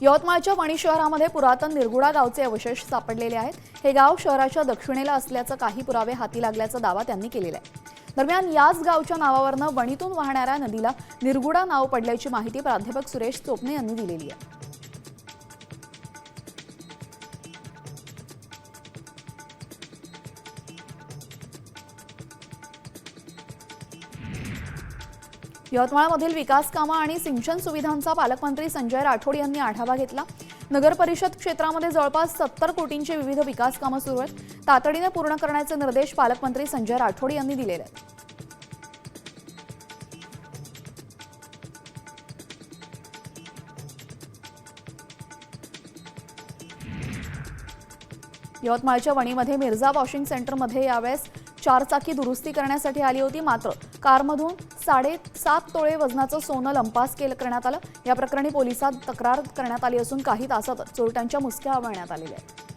यवतमाळच्या वणी शहरामध्ये पुरातन निरगुडा गावचे अवशेष सापडलेले आहेत. हे गाव शहराच्या दक्षिणेला असल्याचं काही पुरावे हाती लागल्याचा दावा त्यांनी केलेला आहे. दरम्यान याच गावच्या नावावरनं वणीतून वाहणाऱ्या नदीला निरगुडा नाव पडल्याची माहिती प्राध्यापक सुरेश चोपणे यांनी दिलेली आहे. यवतमाळमधील विकास कामं आणि सिंचन सुविधांचा पालकमंत्री संजय राठोड यांनी आढावा घेतला. नगर परिषद क्षेत्रामध्ये जवळपास सत्तर कोटींची विविध विकास कामं सुरू आहेत. तातडीने पूर्ण करण्याचे निर्देश पालकमंत्री संजय राठोड यांनी दिलेले आहेत. यवतमाळच्या वणीमध्ये मिर्झा वॉशिंग सेंटरमध्ये यावेळेस चारचाकी दुरुस्ती करण्यासाठी आली होती. मात्र कारमधून साडेसात तोळे वजनाचं सोनं लंपास केलं करण्यात आलं. या प्रकरणी पोलिसात तक्रार करण्यात आली असून काही तासात चोरट्यांच्या मुसक्या आवळण्यात आलेल्या आहेत.